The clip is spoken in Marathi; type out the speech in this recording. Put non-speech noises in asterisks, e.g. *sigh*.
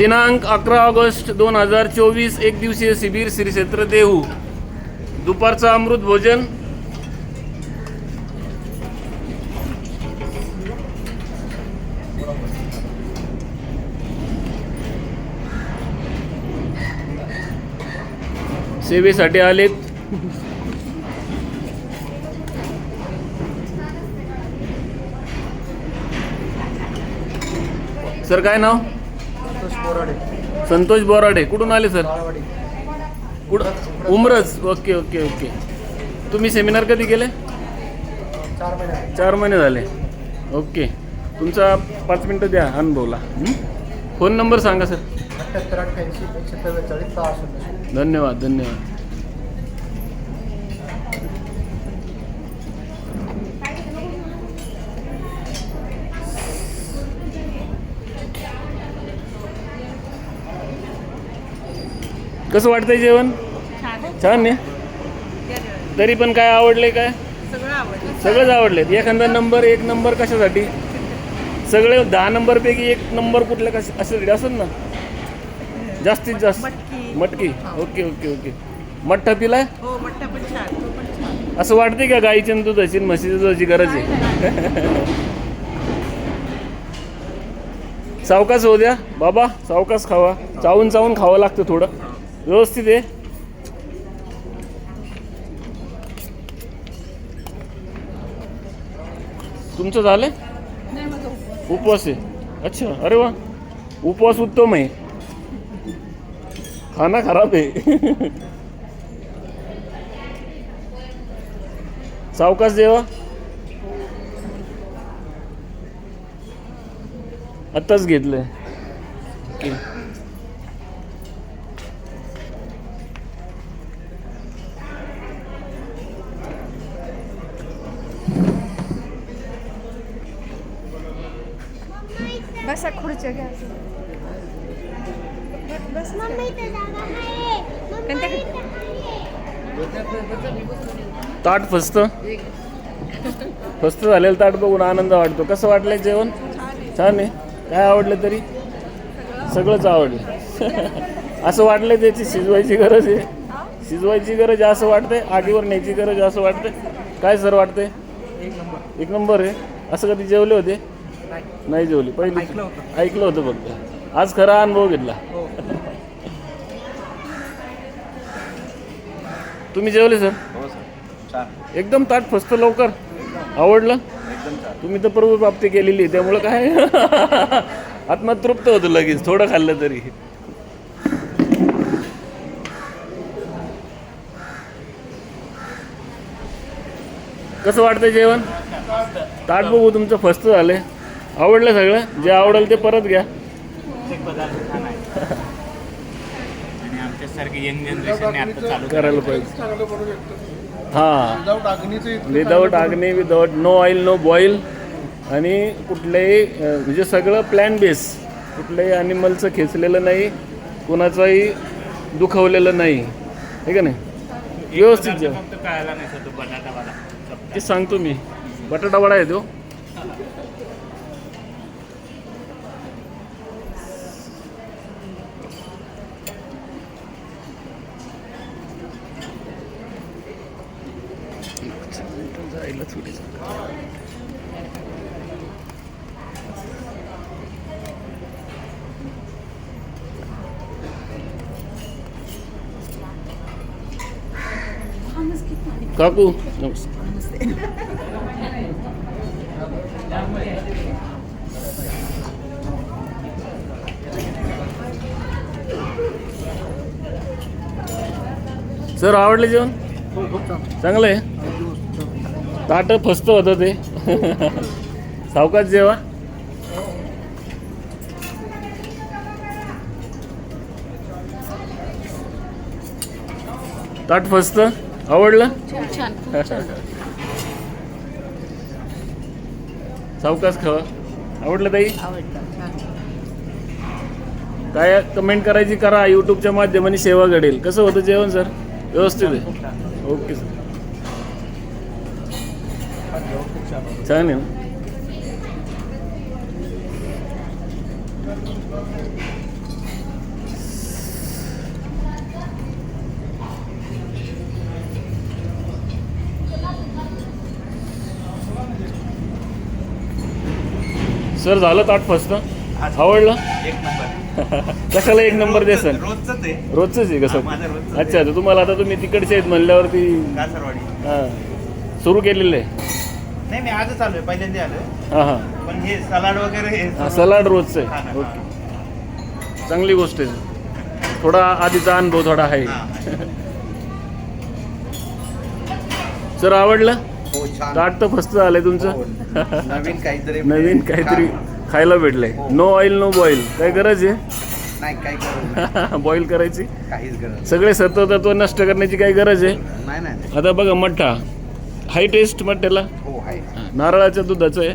दिनांक अकरा ऑगस्ट दोन हजार चोवीस एक दिवसीय शिबिर श्री क्षेत्र देहू दुपारचं अमृत भोजन. सेवेसाठी आलेत. सर काय नाव? संतोष बोराडे. संतोष बोराडे. कुठून आले सर? कुठं उमरज. Okay okay okay. तुम्ही सेमिनार कधी केले? चार महिने चार महिने झाले. ओके. तुमचा पाच मिनटं द्या अनुभवला. हं? फोन नंबर सांगा सर. अठ्ठ्याहत्तर अठ्ठ्याऐंशी एकशे चव्वेचाळीस सहा शून्य धन्यवाद धन्यवाद. कसं वाटतंय जेवण? छान. आहे. तरी पण काय आवडले काय? सगळं आवडलं. सगळंच आवडले एखादा नंबर एक नंबर कशासाठी? सगळे दहा नंबरपैकी एक नंबर कुठल्या कशा अशासाठी असेल ना? जास्तीत जास्त. मटकी. Okay okay okay. मठ्ठा पिलाय? हो असं वाटते का गाईची दुधाची? आणि म्हशीची दुधाची गरज आहे? *laughs* सावकाश होऊ द्या. बाबा सावकाश खावा. चावून चावून खावं लागतं थोडं. व्यवस्थित आहे. तुमचं झालं? उपवास. आहे. अच्छा अरे वा. उपवास उत्तम आहे. खाना खराब आहे. *laughs* सावकाश जेवा आत्ताच घेतलंय. बसा खुर्च्या घ्या. बस ताट फस्त. फस्त झालेलं ताट बघून आनंद वाटतो. कसं वाटलंय जेवण? छान आहे. काय आवडलं तरी? सगळंच आवडलं. असं वाटलंय त्याची शिजवायची गरज आहे. शिजवायची गरज असं वाटतंय. आगीवर न्यायची गरज असं वाटतंय. काय सर नंबर एक नंबर आहे. असं कधी जेवले होते? नाही जेवले. पहिली ऐकलं होतं. ऐकलं होतं फक्त. आज खरा अनुभव घेतला. हो. तुम्ही जेवले सर? हो सर. छान. एकदम ताट फस्त लवकर. आवडलं? एकदम छान. तुम्ही तर प्रभू प्राप्ती केलेली आहे त्यामुळं काय? *laughs* आत्मा तृप्त होतो लगेच थोडं खाल्लं तरी. कसं वाटतंय जेवण? ताट बघू तुमचं फस्त झालंय. आवडलं सगळं? जे आवडेल ते परत घ्या. प्रत्येक पदार्थ छान आहे आणि आमच्यासारखे यंग जनरेशनने आता चालू करायला पाहिजे. हां. विदाऊट अग्नीचं इतकं without आग्ने without no oil no boil आणि कुठल्याही अं, म्हणजे सगळं प्लॅन बेस कुठल्याही ॲनिमलचं खेचलेलं नाही कुणाचंही दुखवलेलं नाही. हे का नाही? व्यवस्थित जेव. फक्त कळायला नाही सर तो बटाटा वाला. ते सांगतो मी. बटाटा वडा आहे काकू नमस्कार. सर आवडले जेवण? हो खूप चांगलं आहे. ताट फस्त होतं ते. सावकाश जेवा. ताट फस्त. आवडलं? छान सावकाश खावा. आवडलं ताई? काय कमेंट करायची करा यूट्यूबच्या माध्यमाने सेवा घडेल. कसं होतं जेवण सर? व्यवस्थित आहे. Okay sir. Tell me. Sir झालं ताट फसत आवडलं? *laughs* कशाला एक नंबर दे सर रोजच आहे. रोजच आहे कसं अच्छा तर तुम्हाला आता तुम्ही तिकडचे आहेत म्हणल्यावरती हां. सुरू केलेलं आहे. नाही मी आजच आलोय पहिल्यांदा आलोय. हां हां. पण हे सलाड वगैरे हे हा, सलाड रोजचं हा, आहे. हा, ओके. चांगली गोष्ट आहे. थोडा आधीचा अनुभव थोडा आहे. हा. सर आवडलं? हो छान. ताट तर फस्त झालंय तुमचं. हो. नवीन काहीतरी नवीन काहीतरी छान. खायला भेटलंय. हो. नो ऑइल नो बॉईल काय गरज नाही काही गरज नाही. *laughs* आहे बॉईल करायची? काहीच गरज नाही. सगळे सत्वतत्व नष्ट करण्याची काही गरज आहे? नाही नाही. आता बघा मठ्ठा. हाय टेस्ट हो आहे. नारळाच्या दुधाचं आहे.